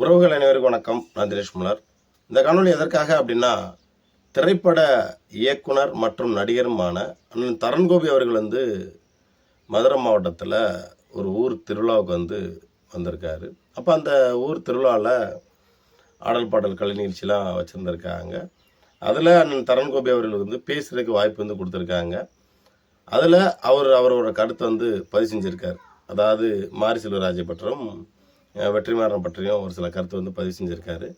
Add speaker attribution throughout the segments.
Speaker 1: உறவுகள் அனைவருக்கும் வணக்கம். நான் தினேஷ் முலர். இந்த காணொலி எதற்காக அப்படின்னா திரைப்பட இயக்குனர் மற்றும் நடிகருமான அண்ணன் தரண்கோபி அவர்கள் வந்து மதுரை மாவட்டத்தில் ஒரு ஊர் திருவிழாவுக்கு வந்து வந்திருக்காரு. அப்போ அந்த ஊர் திருவிழாவில் ஆடல் பாடல் கலை நிகழ்ச்சிலாம் வச்சுருந்துருக்காங்க. அதில் அண்ணன் தரண்கோபி அவர்கள் வந்து பேசுகிறதுக்கு வாய்ப்பு வந்து கொடுத்துருக்காங்க. அதில் அவர் அவரோட கருத்தை வந்து பதிவு செஞ்சுருக்கார். அதாவது மாரி செல்வராஜை பற்றும் வெற்றிமாறன் பற்றியும் ஒரு சில கருத்து வந்து பதிவு செஞ்சுருக்காரு.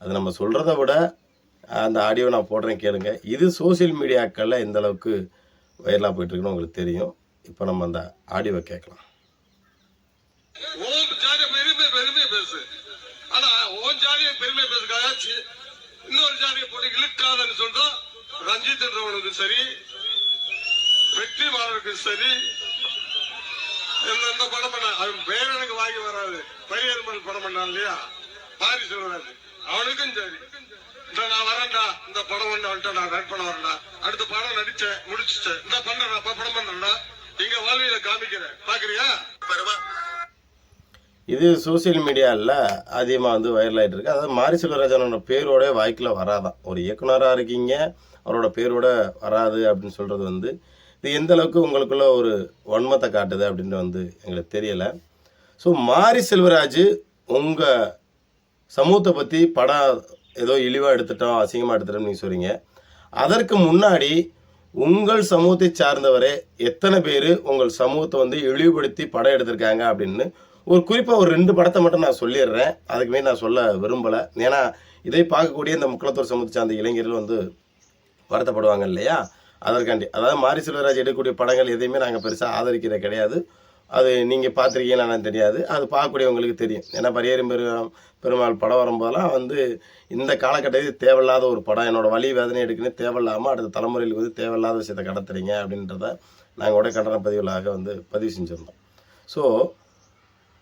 Speaker 1: அது நம்ம சொல்கிறத விட அந்த ஆடியோ நான் போடுறேன் கேளுங்க. இது சோஷியல் மீடியாக்களில் எந்த அளவுக்கு வைரலாக போயிட்டுருக்குன்னு உங்களுக்கு தெரியும். இப்போ நம்ம அந்த ஆடியோவை கேட்கலாம்.
Speaker 2: இன்னொரு ஜாதியை போட்டு இழுக்காதன்னு சொல்றோம். ரஞ்சித் என்றவனுக்கு சரி வெற்றி மாறனுக்கு சரி இந்த இந்த படம் பண்ண அவன் பேர் எனக்கு வாங்கி வராது. பையர்மல் படம் பண்ணான் இல்லையா? பாரி செல்வராஜ் அவனுக்கும் சரி. இந்த நான் வரேன்டா இந்த படம் ஒன்று வந்துட்டு நான் ரன் பண்ண வரேன்டா. அடுத்த படம் நடிச்சேன் முடிச்சிட்டேன் இந்த பண்றேன் படம் பண்றேன்டா. இங்க வாழ்வியில காமிக்கிறேன். பாக்குறியா? பெருமா
Speaker 1: இது சோஷியல் மீடியாவில் அதிகமாக வந்து வைரல் ஆகிட்டு இருக்கு. அதாவது மாரி செல்வராஜனோட பேரோட வாய்க்கில் வராதான். ஒரு இயக்குனராக இருக்கீங்க அவரோட பேரோட வராது அப்படின்னு சொல்கிறது வந்து இது எந்த அளவுக்கு உங்களுக்குள்ள ஒரு வன்மத்தை காட்டுது அப்படின்னு வந்து எங்களுக்கு தெரியலை. ஸோ மாரி செல்வராஜ் உங்கள் சமூகத்தை பற்றி படம் ஏதோ இழிவாக எடுத்துட்டோம் அசிங்கமாக எடுத்துட்டோம்னு நீங்கள் சொல்கிறீங்க அதற்கு முன்னாடி உங்கள் சமூகத்தை சார்ந்தவரே எத்தனை பேர் உங்கள் சமூகத்தை வந்து இழிவுபடுத்தி படம் எடுத்திருக்காங்க அப்படின்னு ஒரு குறிப்பாக ஒரு ரெண்டு படத்தை மட்டும் நான் சொல்லிடுறேன். அதுக்கு நான் சொல்ல விரும்பலை. ஏன்னா இதை பார்க்கக்கூடிய இந்த முக்குளத்தூர் சமூகத்தை சார்ந்த இளைஞர்கள் வந்து வருத்தப்படுவாங்க இல்லையா? அதற்காண்டி அதாவது மாரி செல்வராஜ் எடுக்கக்கூடிய படங்கள் எதையுமே நாங்கள் பெருசாக ஆதரிக்கிறது கிடையாது. அது நீங்கள் பார்த்துருக்கீங்கன்னு தெரியாது. அது பார்க்கக்கூடியவங்களுக்கு தெரியும். ஏன்னா பரியரும் பெரும் பெருமாள் படம் வரும்போதெல்லாம் வந்து இந்த காலகட்டத்தில் தேவையில்லாத ஒரு படம் என்னோடய வழி வேதனை எடுக்கணும் தேவையில்லாமல் அடுத்த தலைமுறைகளுக்கு வந்து தேவையில்லாத விஷயத்தை கடத்துறீங்க அப்படின்றத நாங்கள் கூட கட்டண பதிவுகளாக வந்து பதிவு செஞ்சுருந்தோம். ஸோ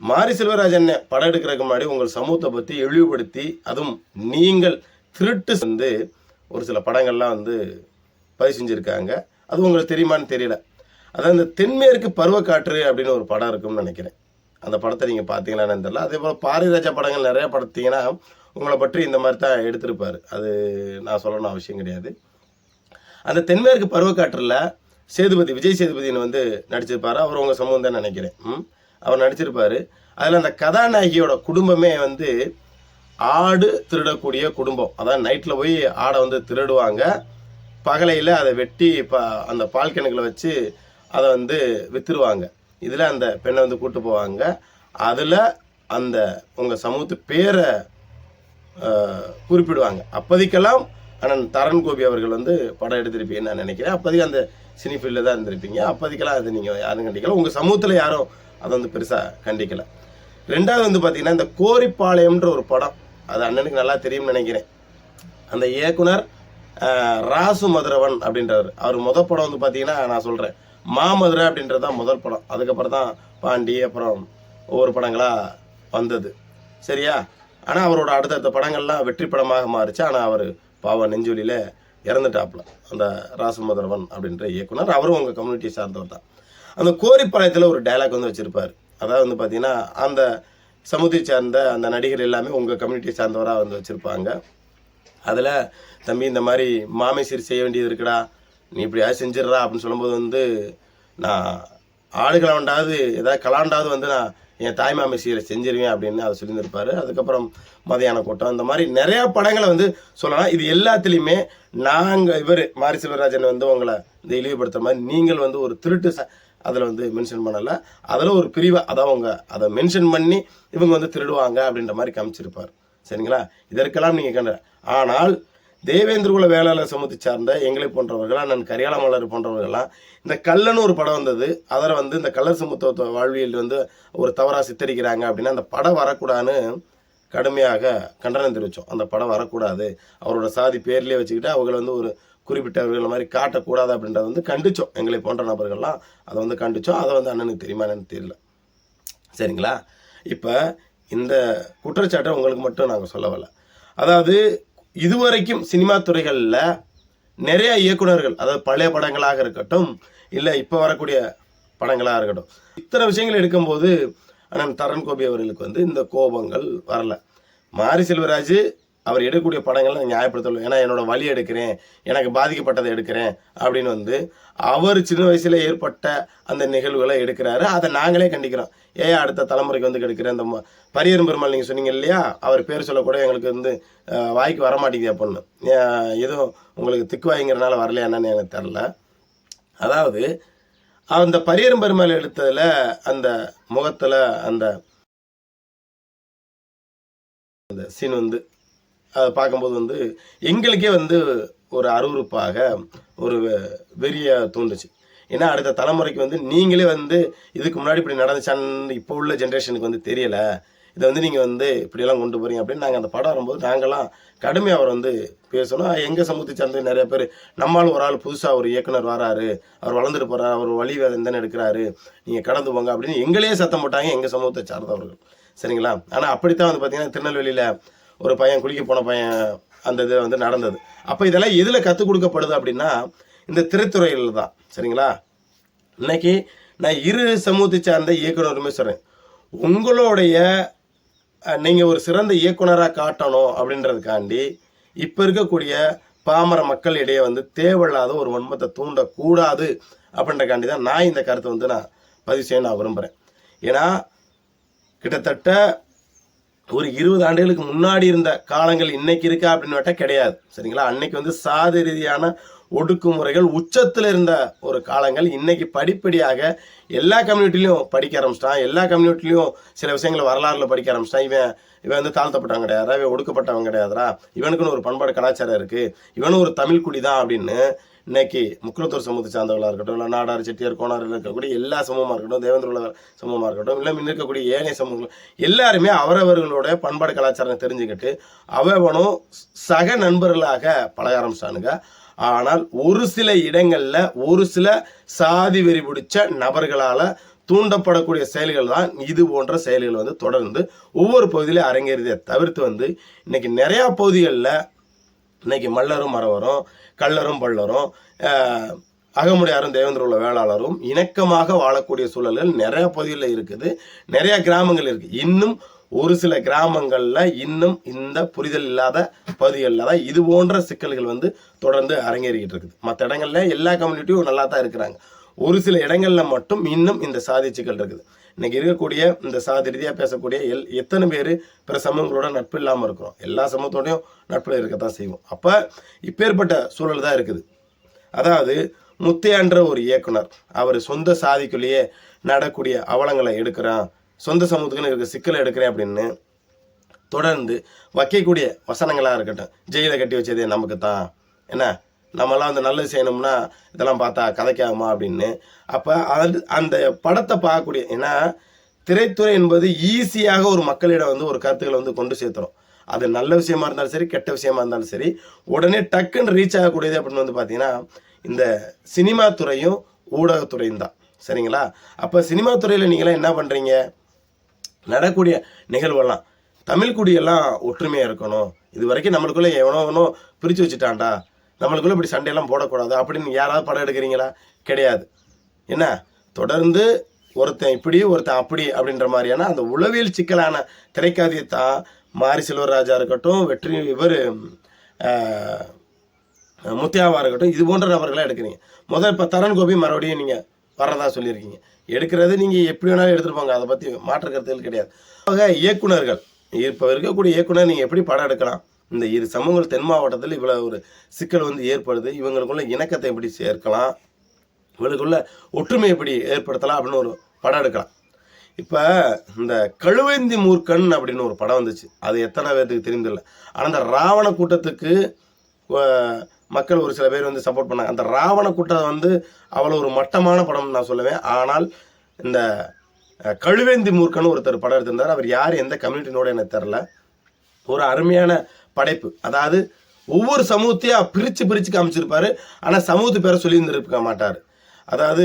Speaker 1: மாரி செல்வராஜன் படம் எடுக்கிறதுக்கு முன்னாடி உங்கள் சமூகத்தை பற்றி இழிவுபடுத்தி அதுவும் நீங்கள் திருட்டு வந்து ஒரு சில படங்கள்லாம் வந்து பதிவு செஞ்சுருக்காங்க. அது உங்களுக்கு தெரியுமான்னு தெரியல. அதான் இந்த தென்மேற்கு பருவக்காற்று அப்படின்னு ஒரு படம் இருக்கும்னு நினைக்கிறேன். அந்த படத்தை நீங்கள் பார்த்தீங்களான்னு தெரியல. அதே போல் பாரிராஜா படங்கள் நிறைய படத்தீங்கன்னா உங்களை பற்றி இந்த மாதிரி தான் எடுத்திருப்பார். அது நான் சொல்லணும் அவசியம் கிடையாது. அந்த தென்மேற்கு பருவக்காற்றில் சேதுபதி விஜய் சேதுபதினு வந்து நடிச்சிருப்பார். அவர் உங்கள் சமூகம் தான் நினைக்கிறேன். ம்? அவர் நடிச்சிருப்பார். அதில் அந்த கதாநாயகியோட குடும்பமே வந்து ஆடு திருடக்கூடிய குடும்பம். அதான் நைட்டில் போய் ஆடை வந்து திருடுவாங்க. பகலையில் அதை வெட்டி பா அந்த பால் கிணக்கில் வச்சு அதை வந்து விற்றுருவாங்க இதில் அந்த பெண்ணை வந்து கூட்டு போவாங்க. அதில் அந்த உங்கள் சமூகத்து பேரை குறிப்பிடுவாங்க. அப்போதைக்கெல்லாம் அண்ணன் தரன் கோபி அவர்கள் வந்து படம் எடுத்திருப்பீங்கன்னு நான் நினைக்கிறேன். அப்போதைக்கு அந்த சினி ஃபீல்டில் தான் இருந்திருப்பீங்க. அப்போதைக்கெல்லாம் அது நீங்கள் யாரும் கண்டிக்கல. உங்கள் சமூகத்தில் யாரும் அதை வந்து பெருசாக கண்டிக்கலை. ரெண்டாவது வந்து பார்த்தீங்கன்னா இந்த கோரிப்பாளையம்ன்ற ஒரு படம் அது அண்ணனுக்கு நல்லா தெரியும்னு நினைக்கிறேன். அந்த இயக்குனர் ராசு மதுரவன் அப்படின்றவர். அவர் முதல் படம் வந்து பார்த்தீங்கன்னா நான் சொல்கிறேன் மாமதுரை அப்படின்றது தான் முதல் படம். அதுக்கப்புறம் தான் பாண்டி அப்புறம் ஒவ்வொரு படங்களாக வந்தது. சரியா? ஆனால் அவரோட அடுத்தடுத்த படங்கள்லாம் வெற்றி படமாக மாறிச்சு. ஆனால் அவர் பாவ நெஞ்சொலியில் இறந்துட்டாப்புல அந்த ராசுமதுரவன் அப்படின்ற இயக்குனர். அவரும் உங்கள் கம்யூனிட்டியை சார்ந்தவர் தான். அந்த கோரிப்பாளையத்தில் ஒரு டயலாக் வந்து வச்சுருப்பார். அதாவது வந்து பார்த்தீங்கன்னா அந்த சமூகத்தை சார்ந்த அந்த நடிகர் எல்லாமே உங்கள் கம்யூனிட்டியை சார்ந்தவராக வந்து வச்சுருப்பாங்க. அதில் தம்பி இந்த மாதிரி மாமை சீர் செய்ய வேண்டியது இருக்குடா. நீ இப்படியாவது செஞ்சிடுறா அப்படின்னு சொல்லும்போது வந்து நான் ஆடுகளை வேண்டாவது ஏதாவது கலாண்டாவது வந்து நான் என் தாய் மாமை சீரை செஞ்சிருவேன் அப்படின்னு அதை சொல்லியிருந்திருப்பார். அதுக்கப்புறம் மதியான கூட்டம். இந்த மாதிரி நிறையா படங்களை வந்து சொல்லலாம். இது எல்லாத்துலேயுமே நாங்கள் இவர் மாரி செல்வராஜன் வந்து உங்களை இந்த இழிவுபடுத்துற மாதிரி நீங்கள் வந்து ஒரு திருட்டு ச அதில் வந்து மென்ஷன் பண்ணலை. அதில் ஒரு பிரிவை அதான் அவங்க அதை மென்ஷன் பண்ணி இவங்க வந்து திருடுவாங்க அப்படின்ற மாதிரி காமிச்சிருப்பார். சரிங்களா? இதற்கெல்லாம் நீங்கள் கண்ட ஆனால் தேவேந்திரகுல வேளாளர் சமூகத்தை சார்ந்த எங்களை போன்றவர்கள் அண்ணன் கரியாளமலர் போன்றவர்கள்லாம் இந்த கல்லன்னு ஒரு படம் வந்தது. அதில் வந்து இந்த கல்லர் சமூகத்துவ வாழ்வியல் வந்து ஒரு தவறாக சித்தரிக்கிறாங்க அப்படின்னா அந்த படம் வரக்கூடாதுன்னு கடுமையாக கண்டனம் தெரிவித்தோம் அந்த படம் வரக்கூடாது. அவரோட சாதி பேர்லேயே வச்சுக்கிட்டு அவங்களை வந்து ஒரு குறிப்பிட்டவர்கள் மாதிரி காட்டக்கூடாது அப்படின்றத வந்து கண்டிச்சோம். எங்களை போன்ற நபர்கள்லாம் அதை வந்து கண்டிச்சோம். அதை வந்து அண்ணனுக்கு தெரியுமா என்னன்னு தெரியல. சரிங்களா? இப்போ இந்த குற்றச்சாட்டை உங்களுக்கு மட்டும் நாங்கள் சொல்ல வரல. அதாவது இதுவரைக்கும் சினிமா துறைகளில் நிறைய இயக்குனர்கள் அதாவது பழைய படங்களாக இருக்கட்டும் இல்லை இப்போ வரக்கூடிய படங்களாக இருக்கட்டும் இத்தனை விஷயங்கள் எடுக்கும்போது அண்ணன் தரன் கோபி அவர்களுக்கு வந்து இந்த கோபங்கள் வரல. மாரி செல்வராஜ் அவர் எடுக்கக்கூடிய படங்களை நான் நியாயப்படுத்தல ஏன்னா என்னோட வழி எடுக்கிறேன் எனக்கு பாதிக்கப்பட்டதை எடுக்கிறேன் அப்படின்னு வந்து அவர் சின்ன வயசுல ஏற்பட்ட அந்த நிகழ்வுகளை எடுக்கிறாரு. அதை நாங்களே கண்டிக்கிறோம். ஏன் அடுத்த தலைமுறைக்கு வந்து கெடுக்கிற அந்த பரியரும் பெருமாள் நீங்கள் சொன்னீங்க இல்லையா? அவர் பேர் சொல்லக்கூட எங்களுக்கு வந்து வாய்க்கு வரமாட்டேங்குது பொண்ணு. எதுவும் உங்களுக்கு திக்குவாய்ங்கிறனால வரலையா என்னன்னு எனக்கு தெரில அதாவது அந்த பரியரும் பெருமாள் எடுத்ததில் அந்த முகத்தில் அந்த அந்த சீன் வந்து அதை பார்க்கும்போது வந்து எங்களுக்கே வந்து ஒரு அருவருப்பாக ஒரு வெ- வெறிய தூண்டுச்சு ஏன்னா அடுத்த தலைமுறைக்கு வந்து நீங்களே வந்து இதுக்கு முன்னாடி இப்படி நடந்துச்சான்னு இப்போ உள்ள ஜென்ரேஷனுக்கு வந்து தெரியலை. இதை வந்து நீங்கள் வந்து இப்படியெல்லாம் கொண்டு போகிறீங்க அப்படின்னு நாங்கள் அந்த படம் வரும்போது நாங்கள்லாம் கடுமையாக அவர் வந்து பேசணும். எங்கள் சமூகத்தை சார்ந்த நிறைய பேர் நம்மால் ஒரு ஆள் புதுசாக ஒரு இயக்குனர் வராரு அவர் வளர்ந்துட்டு போகிறார் அவர் வழி வேதனை எடுக்கிறாரு நீங்கள் கடந்து போங்க அப்படின்னு எங்களே சத்தம் போட்டாங்க எங்கள் சமூகத்தை சார்ந்தவர்கள். சரிங்களா? ஆனால் அப்படித்தான் வந்து பார்த்தீங்கன்னா திருநெல்வேலியில் ஒரு பையன் குளிக்க போன பையன் அந்த இது வந்து நடந்தது. அப்போ இதெல்லாம் எதில் கற்றுக் கொடுக்கப்படுது அப்படின்னா இந்த திரைத்துறையில் தான். சரிங்களா? இன்னைக்கு நான் இரு சமூகத்தை சார்ந்த இயக்குனருமே சொல்கிறேன் உங்களுடைய நீங்கள் ஒரு சிறந்த இயக்குனராக காட்டணும் அப்படின்றதுக்காண்டி இப்போ இருக்கக்கூடிய பாமர மக்கள் இடையே வந்து தேவையில்லாத ஒரு வன்மத்தை தூண்டக்கூடாது அப்படின்றக்காண்டி தான் நான் இந்த கருத்தை வந்து நான் பதிவு செய்ய நான் விரும்புகிறேன் ஏன்னா கிட்டத்தட்ட ஒரு இருபது ஆண்டுகளுக்கு முன்னாடி இருந்த காலங்கள் இன்னைக்கு இருக்கா அப்படின்னு கிடையாது. சரிங்களா? அன்னைக்கு வந்து சாதி ரீதியான ஒடுக்குமுறைகள் உச்சத்தில் இருந்த ஒரு காலங்கள் இன்னைக்கு படிப்படியாக எல்லா கம்யூனிட்டிலையும் படிக்க ஆரம்பிச்சிட்டான். எல்லா கம்யூனிட்டிலையும் சில விஷயங்களை வரலாறுல படிக்க ஆரம்பிச்சிட்டான். இவன் இவன் வந்து தாழ்த்தப்பட்டவன் கிடையாதா இவன் ஒடுக்கப்பட்டவன் கிடையாதுடா. இவனுக்குன்னு ஒரு பண்பாடு கலாச்சாரம் இருக்கு. இவனும் ஒரு தமிழ் குடி தான் அப்படின்னு இன்னைக்கு முக்குளத்தூர் சமூகத்தை சார்ந்தவர்களாக இருக்கட்டும் இல்லை நாடார் செட்டியார் கோணாரில் இருக்கக்கூடிய எல்லா சமூகமாக இருக்கட்டும் தேவேந்திர சமூகமாக இருக்கட்டும் இல்லை இருக்கக்கூடிய ஏனைய சமூகங்கள் எல்லாருமே அவரவர்களுடைய பண்பாடு கலாச்சாரம் தெரிஞ்சுக்கிட்டு அவனும் சக நண்பர்களாக பழக ஆரம்பிச்சானுங்க ஆனால் ஒரு சில இடங்களில் ஒரு சில சாதி வெறி பிடிச்ச நபர்களால் தூண்டப்படக்கூடிய செயல்கள் தான் இது போன்ற செயல்கள் வந்து தொடர்ந்து ஒவ்வொரு பகுதியிலையும் அரங்கேறியதை தவிர்த்து வந்து இன்னைக்கு நிறையா பகுதிகளில் இன்னைக்கு மல்லரும் மரவரும் கள்ளரும் பள்ளரும் ஆஹ், அகமுடையாரும் தேவேந்திர உள்ள வேளாளரும் இணக்கமாக வாழக்கூடிய சூழல்கள் நிறைய பகுதிகளில் இருக்குது. நிறைய கிராமங்கள் இருக்கு. இன்னும் ஒரு சில கிராமங்களில் இன்னும் இந்த புரிதல் இல்லாத பகுதிகளில் தான் இது போன்ற சிக்கல்கள் வந்து தொடர்ந்து அரங்கேறிக்கிட்டு இருக்குது. மற்ற இடங்களில் எல்லா கம்யூனிட்டியும் நல்லா தான் இருக்கிறாங்க. ஒரு சில இடங்களில் மட்டும் இன்னும் இந்த சாதி சிக்கல் இருக்குது. இன்னைக்கு இருக்கக்கூடிய இந்த சாதி ரீதியாக பேசக்கூடிய எல் எத்தனை பேர் பிற சமூகங்களோட நட்பு இல்லாமல் இருக்கிறோம்? எல்லா சமூகத்தோடையும் நட்பில் இருக்கத்தான் செய்வோம். அப்போ இப்பேற்பட்ட சூழல் தான் இருக்குது. அதாவது முத்தையான்ற ஒரு இயக்குனர் அவர் சொந்த சாதிக்குள்ளேயே நடக்கூடிய அவலங்களை எடுக்கிறான் சொந்த சமூகத்துக்குன்னு இருக்க சிக்கலை எடுக்கிறேன் அப்படின்னு தொடர்ந்து வைக்கக்கூடிய வசனங்களாக இருக்கட்டும் ஜெயிலை கட்டி வச்சதே நமக்கு தான் என்ன? நம்மலாம் வந்து நல்லது செய்யணும்னா இதெல்லாம் பார்த்தா கதைக்காகுமா அப்படின்னு. அப்போ அது அந்த படத்தை பார்க்கக்கூடிய ஏன்னா திரைத்துறை என்பது ஈஸியாக ஒரு மக்களிடம் வந்து ஒரு கருத்துக்களை வந்து கொண்டு சேர்த்துரும். அது நல்ல விஷயமா இருந்தாலும் சரி கெட்ட விஷயமா இருந்தாலும் சரி உடனே டக்குன்னு ரீச் ஆகக்கூடியது அப்படின்னு வந்து பார்த்தீங்கன்னா இந்த சினிமா துறையும் ஊடகத்துறையும் தான். சரிங்களா? அப்போ சினிமா துறையில் நீங்களாம் என்ன பண்ணுறீங்க நடக்கூடிய நிகழ்வெல்லாம் தமிழ் குடியெல்லாம் ஒற்றுமையாக இருக்கணும். இது வரைக்கும் நம்மளுக்குள்ளே எவனோ எவனோ பிரித்து வச்சுட்டான்டா. நம்மளுக்குள்ளே இப்படி சண்டையெல்லாம் போடக்கூடாது. அப்படின்னு யாராவது படம் எடுக்கிறீங்களா? கிடையாது. என்ன? தொடர்ந்து ஒருத்தன் இப்படி ஒருத்தன் அப்படி அப்படின்ற மாதிரியான அந்த உளவியல் சிக்கலான திரைக்காதியை தான் மாரி செல்வராஜா இருக்கட்டும் வெற்றி இவர் முத்தியாவாக இருக்கட்டும் இது போன்ற நபர்களாக எடுக்கிறீங்க. முதல் இப்போ தரன் கோபி மறுபடியும் நீங்கள் வர்றதா சொல்லியிருக்கீங்க. எடுக்கிறது நீங்கள் எப்படி வேணாலும் எடுத்துட்டு போங்க. அதை பற்றி மாற்று கருத்துகள் கிடையாது. ஆக இயக்குனர்கள் இப்போ இருக்கக்கூடிய இயக்குனர் நீங்கள் எப்படி படம் எடுக்கலாம்? இந்த இரு சமூகங்கள் தென் மாவட்டத்தில் இவ்வளோ ஒரு சிக்கல் வந்து ஏற்படுது. இவங்களுக்குள்ள இணக்கத்தை எப்படி சேர்க்கலாம்? இவங்களுக்குள்ள ஒற்றுமை எப்படி ஏற்படுத்தலாம்? அப்படின்னு ஒரு படம் எடுக்கலாம். இப்போ இந்த கழுவேந்தி மூர்க்கன் அப்படின்னு ஒரு படம் வந்துச்சு. அது எத்தனை பேர்த்துக்கு தெரிந்தில்லை ஆனால் அந்த ராவண கூட்டத்துக்கு மக்கள் ஒரு சில பேர் வந்து சப்போர்ட் பண்ணாங்க. அந்த ராவண கூட்டம் வந்து அவ்வளோ ஒரு மட்டமான படம் நான் சொல்லுவேன் ஆனால் இந்த கழுவேந்தி மூர்க்கன் ஒருத்தர் படம் எடுத்திருந்தார். அவர் யார்? எந்த கம்யூனிட்டினோட எனக்கு தெரில ஒரு அருமையான படைப்பு. அதாவது ஒவ்வொரு சமூகத்தையும் பிரித்து பிரித்து காமிச்சிருப்பாரு. ஆனால் சமூகத்து பேரை சொல்லியிருந்திருக்க மாட்டார். அதாவது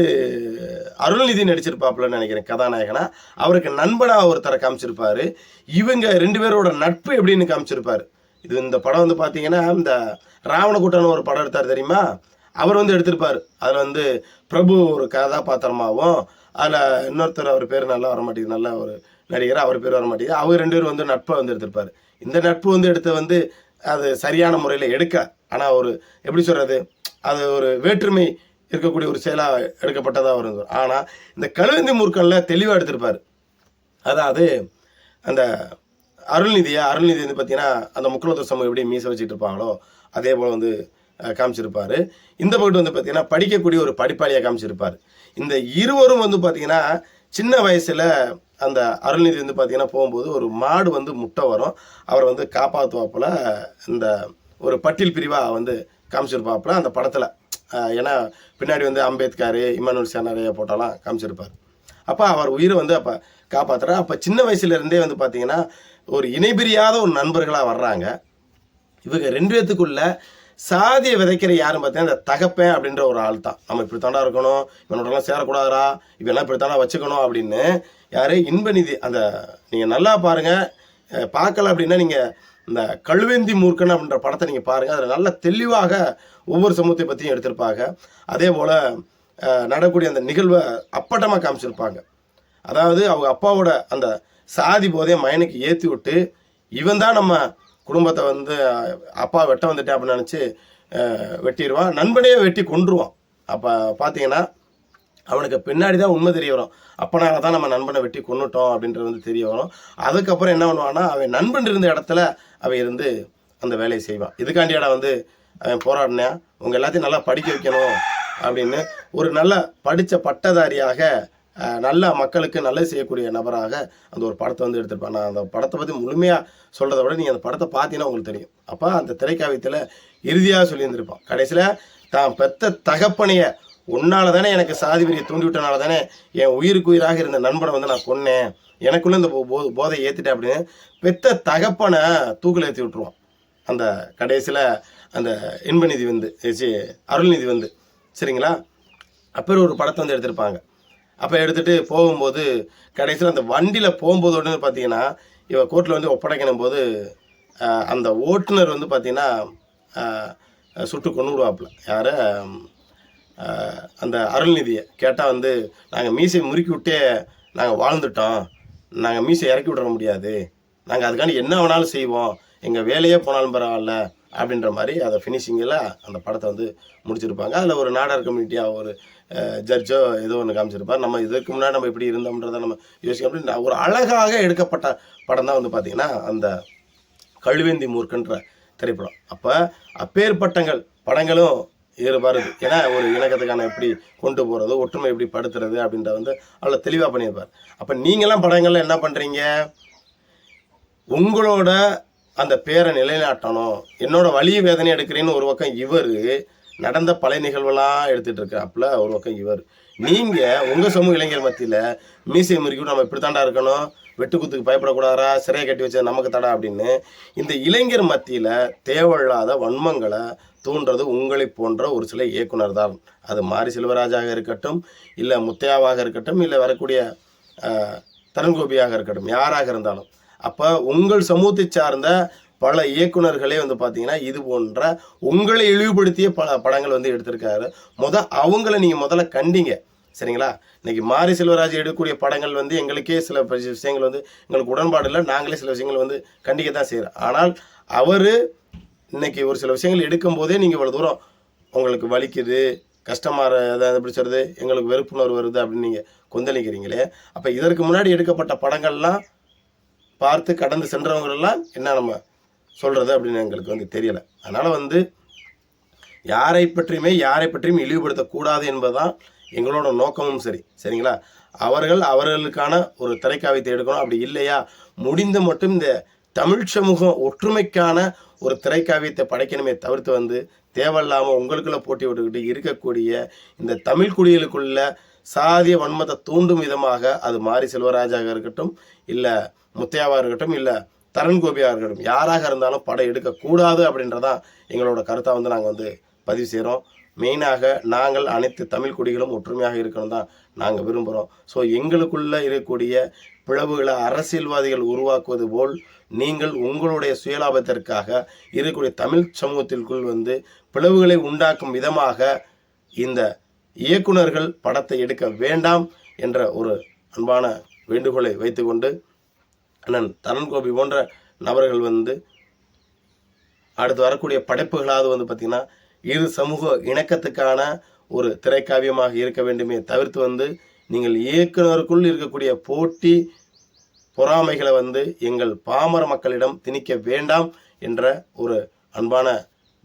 Speaker 1: அருள்நிதி நடிச்சிருப்பாப்புலன்னு நினைக்கிறேன் கதாநாயகனா. அவருக்கு நண்பனாக ஒருத்தரை காமிச்சிருப்பாரு. இவங்க ரெண்டு பேரோட நட்பு எப்படின்னு காமிச்சிருப்பாரு. இது இந்த படம் வந்து பார்த்தீங்கன்னா இந்த ராவணக்கூட்டம்னு ஒரு படம் எடுத்தார் தெரியுமா? அவர் வந்து எடுத்திருப்பார். அதில் வந்து பிரபு ஒரு கதாபாத்திரமாகவும் அதில் இன்னொருத்தர் அவர் பேர் நல்லா வர மாட்டேங்குது நல்ல ஒரு நடிகர் அவர் பேர் வர மாட்டேங்குது அவர் ரெண்டு பேரும் வந்து நட்பை வந்து எடுத்திருப்பார். இந்த நட்பு வந்து எடுத்து வந்து அது சரியான முறையில் எடுக்க. ஆனால் ஒரு எப்படி சொல்கிறது அது ஒரு வேற்றுமை இருக்கக்கூடிய ஒரு செயலாக எடுக்கப்பட்டதாக வரும் ஆனால் இந்த கழுவந்தி முற்களில் தெளிவாக எடுத்திருப்பார். அதாவது அந்த அருள்நிதியை அருள்நிதி வந்து பார்த்தீங்கன்னா அந்த முக்குலத்தூர் சமூகம் எப்படி மீச வச்சுட்டு இருப்பாங்களோ அதே போல் வந்து காமிச்சிருப்பார். இந்த பக்கத்து வந்து பார்த்தீங்கன்னா படிக்கக்கூடிய ஒரு படிப்பாளியாக காமிச்சிருப்பார். இந்த இருவரும் வந்து பார்த்தீங்கன்னா சின்ன வயசில் அந்த அருள்நிதி வந்து பார்த்தீங்கன்னா போகும்போது ஒரு மாடு வந்து முட்டை வரும். அவரை வந்து காப்பாற்றுவாப்புல இந்த ஒரு பட்டியல் பிரிவாக வந்து காமிச்சிருப்பாப்புல. அந்த படத்தில் ஏன்னா பின்னாடி வந்து அம்பேத்கர் இம்மானுவல் சேனரைய போட்டாலாம் காமிச்சிருப்பார். அப்போ அவர் உயிரை வந்து அப்போ காப்பாற்றுறார் அப்போ சின்ன வயசுலேருந்தே வந்து பார்த்திங்கன்னா ஒரு இணைபிரியாத ஒரு நண்பர்களாக வர்றாங்க. இவங்க ரெண்டு பேத்துக்குள்ள சாதியை விதைக்கிற யாருன்னு பார்த்தீங்கன்னா இந்த தகப்பேன் அப்படின்ற ஒரு ஆள் தான் நம்ம இப்படி தாண்டா இருக்கணும் இவனோடலாம் சேரக்கூடாதுடா இவெல்லாம் இப்படி தாண்டா வச்சுக்கணும் அப்படின்னு யார்? இன்பநிதி அந்த நீங்கள் நல்லா பாருங்க பார்க்கல அப்படின்னா நீங்கள் இந்த கழுவேந்தி மூர்க்கன் அப்படின்ற படத்தை நீங்கள் பாருங்கள் அதில் நல்ல தெளிவாக ஒவ்வொரு சமூகத்தை பற்றியும் எடுத்திருப்பாங்க. அதே போல் நடக்கூடிய அந்த நிகழ்வை அப்பட்டமாக காமிச்சிருப்பாங்க. அதாவது அவங்க அப்பாவோட அந்த சாதி போதே மயனுக்கு ஏற்றி விட்டு இவன் தான் நம்ம குடும்பத்தை வந்து அப்பா வெட்ட வந்துட்டேன் அப்படின்னு நினச்சி வெட்டிடுவான் நண்பனையே வெட்டி கொன்றுவான். அப்போ பார்த்தீங்கன்னா அவனுக்கு பின்னாடி தான் உண்மை தெரிய வரும். அப்பனால தான் நம்ம நண்பனை வெட்டி கொன்னுட்டோம் அப்படின்றது வந்து தெரிய வரும். அதுக்கப்புறம் என்ன பண்ணுவான்னா அவன் நண்பன் இருந்த இடத்துல அவன் இருந்து அந்த வேலையை செய்வான். இதுக்காண்டியாடா வந்து அவன் போராடினேன். உங்கள் எல்லாத்தையும் நல்லா படிக்க வைக்கணும் அப்படின்னு ஒரு நல்ல படித்த பட்டதாரியாக நல்ல மக்களுக்கு நல்லது செய்யக்கூடிய நபராக அந்த ஒரு படத்தை வந்து எடுத்திருப்பான் நான் அந்த படத்தை பற்றி முழுமையாக சொல்கிறத விட நீங்கள் அந்த படத்தை பார்த்தீங்கன்னா உங்களுக்கு தெரியும். அப்போ அந்த திரைக்காவியத்தில் இறுதியாக சொல்லியிருந்திருப்பான். கடைசியில் தான் பெத்த தகப்பனையை உன்னால தானே எனக்கு சாதி வெறியை தூண்டிவிட்டனால தானே என் உயிருக்கு உயிராக இருந்த நண்பனை வந்து நான் கொன்னேன். எனக்குள்ளே இந்த போ- போதை ஏற்றிட்டேன் அப்படின்னு பெத்த தகப்பனை தூக்கில் ஏற்றி விட்டுருவான். அந்த கடைசியில் அந்த இன்பநிதி வந்து அருள்நிதி வந்து. சரிங்களா? அப்புறம் ஒரு படத்தை வந்து எடுத்திருப்பாங்க. அப்போ எடுத்துகிட்டு போகும்போது கடைசியில் அந்த வண்டியில் போகும்போது உடனே பார்த்தீங்கன்னா இவன் கோர்ட்டில் வந்து ஒப்படைக்கணும் போது அந்த ஓட்டுநர் வந்து பார்த்தீங்கன்னா சுட்டு கொண்டு விடுவாப்புல யாரை? அந்த அருள்நிதியை. கேட்டால் வந்து நாங்கள் மீசை முறுக்கி விட்டே நாங்கள் வாழ்ந்துட்டோம். நாங்கள் மீசை இறக்கி விட முடியாது. நாங்கள் அதுக்காண்டி என்ன வேணாலும் செய்வோம். எங்கள் வேலையே போனாலும் பரவாயில்ல. அப்படின்ற மாதிரி அதை ஃபினிஷிங்கில் அந்த படத்தை வந்து முடிச்சிருப்பாங்க. அதில் ஒரு நாடார் கம்யூனிட்டியாக ஒரு ஜட்ஜோ ஏதோ ஒன்று காமிச்சிருப்பார். நம்ம இதுக்கு முன்னாடி நம்ம இப்படி இருந்தோம்ன்றதை நம்ம யோசிக்க அப்படின்னு ஒரு அழகாக எடுக்கப்பட்ட படம் தான் வந்து பார்த்திங்கன்னா அந்த கழுவேந்தி மூர்க்கன்ற திரைப்படம். அப்போ அப்பேற்பட்டங்கள் படங்களும் இதில் வருது ஏன்னா ஒரு இணக்கத்துக்கான எப்படி கொண்டு போகிறது ஒற்றுமை எப்படி படுத்துறது அப்படின்ற வந்து அவ்வளோ தெளிவாக பண்ணியிருப்பார். அப்போ நீங்களாம் படங்களில் என்ன பண்ணுறீங்க உங்களோட அந்த பேரை நிலைநாட்டணும். என்னோட வலி வேதனை எடுக்கிறேன்னு ஒரு பக்கம் இவர் நடந்த பழைய நிகழ்வெல்லாம் எடுத்துட்டு அப்பல ஒரு பக்கம் இவர். நீங்க உங்க சமூக இளைஞர் மத்தியில மீசை முறிக்கும் நம்ம இப்படி தாண்டா இருக்கணும் வெட்டுக்குத்துக்கு பயப்படக்கூடாதா சிறையை கட்டி வச்சது நமக்கு தடா அப்படின்னு. இந்த இளைஞர் மத்தியில தேவையில்லாத வன்மங்களை தூண்டுறது உங்களை போன்ற ஒரு சில இயக்குனர் தான். அது மாரி செல்வராஜாக இருக்கட்டும் இல்லை முத்தையாவாக இருக்கட்டும் இல்லை வரக்கூடிய தரன்கோபியாக இருக்கட்டும் யாராக இருந்தாலும். அப்போ உங்கள் சமூகத்தை சார்ந்த பல இயக்குனர்களே வந்து பார்த்தீங்கன்னா இது போன்ற உங்களை இழிவுபடுத்திய பல படங்கள் வந்து எடுத்திருக்காரு. முத அவங்கள நீங்கள் முதல்ல கண்டிங்க. சரிங்களா? இன்னைக்கு மாரி செல்வராஜ் எடுக்கக்கூடிய படங்கள் வந்து எங்களுக்கே சில விஷயங்கள் வந்து எங்களுக்கு உடன்பாடு இல்லை. நாங்களே சில விஷயங்கள் வந்து கண்டிக்க தான் செய்கிறோம் ஆனால் அவர் இன்னைக்கு ஒரு சில விஷயங்கள் எடுக்கும் போதே நீங்கள் இவ்வளோ தூரம் உங்களுக்கு வலிக்குது கஷ்டமாக எதாவது எப்படி எங்களுக்கு வெறுப்புணர்வு வருது அப்படின்னு நீங்கள் கொந்தளிக்கிறீங்களே. அப்போ இதற்கு முன்னாடி எடுக்கப்பட்ட படங்கள்லாம் பார்த்து கடந்து சென்றவங்களெல்லாம் என்ன நம்ம சொல்கிறது அப்படின்னு எங்களுக்கு வந்து தெரியலை. அதனால் வந்து யாரை பற்றியுமே யாரை பற்றியும் இழிவுபடுத்தக்கூடாது என்பதுதான் எங்களோட நோக்கமும் சரி. சரிங்களா? அவர்கள் அவர்களுக்கான ஒரு திரைக்காவியத்தை எடுக்கணும். அப்படி இல்லையா? முடிந்து மட்டும் இந்த தமிழ் சமூகம் ஒற்றுமைக்கான ஒரு திரைக்காவியத்தை படைக்கணுமே தவிர்த்து வந்து தேவையில்லாமல் உங்களுக்குள்ளே போட்டி விட்டுக்கிட்டு இருக்கக்கூடிய இந்த தமிழ் குடிகளுக்குள்ள சாதிய வன்மத்தை தூண்டும் விதமாக அது மாரி செல்வராஜாக இருக்கட்டும் இல்லை முத்தையாவாக இருக்கட்டும் இல்லை தரண் கோபி அவர்களும் யாராக இருந்தாலும் படம் எடுக்கக்கூடாது அப்படின்றதான் எங்களோட கருத்தை வந்து நாங்கள் வந்து பதிவு செய்கிறோம் மெயினாக நாங்கள் அனைத்து தமிழ் குடிகளும் ஒற்றுமையாக இருக்கணும் தான் நாங்கள் விரும்புகிறோம் ஸோ எங்களுக்குள்ளே இருக்கக்கூடிய பிளவுகளை அரசியல்வாதிகள் உருவாக்குவது போல் நீங்கள் உங்களுடைய சுயலாபத்திற்காக இருக்கக்கூடிய தமிழ் சமூகத்திற்குள் வந்து பிளவுகளை உண்டாக்கும் விதமாக இந்த இயக்குனர்கள் படத்தை எடுக்க வேண்டாம் என்ற ஒரு அன்பான வேண்டுகோளை வைத்துக்கொண்டு அண்ணன் தரன் கோபி போன்ற நபர்கள் வந்து அடுத்து வரக்கூடிய படைப்புகளாவது வந்து பார்த்திங்கன்னா இரு சமூக இணக்கத்துக்கான ஒரு திரைக்காவியமாக இருக்க வேண்டுமே தவிர்த்து வந்து நீங்கள் இயக்குனருக்குள் இருக்கக்கூடிய போட்டி பொறாமைகளை வந்து எங்கள் பாமர மக்களிடம் திணிக்க வேண்டாம் என்ற ஒரு அன்பான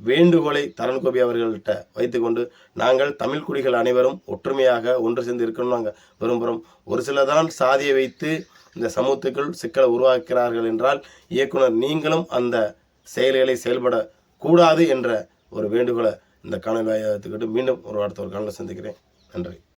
Speaker 1: வேண்டுகோளை தரண்கோபி அவர்கள்ட்ட வைத்துக்கொண்டு நாங்கள் தமிழ் குடிகள் அனைவரும் ஒற்றுமையாக ஒன்று சேர்ந்து இருக்கணும் நாங்கள் விரும்புகிறோம் ஒரு சிலதான் சாதியை வைத்து இந்த சமூகத்துக்குள் சிக்கலை உருவாக்குகிறார்கள் என்றால் இயக்குனர் நீங்களும் அந்த செயல்களை செயல்படக்கூடாது என்ற ஒரு வேண்டுகோளை இந்த காணொலி வாயிலாக மீண்டும் ஒரு அடுத்த ஒரு காணொலி சந்திக்கிறேன். நன்றி.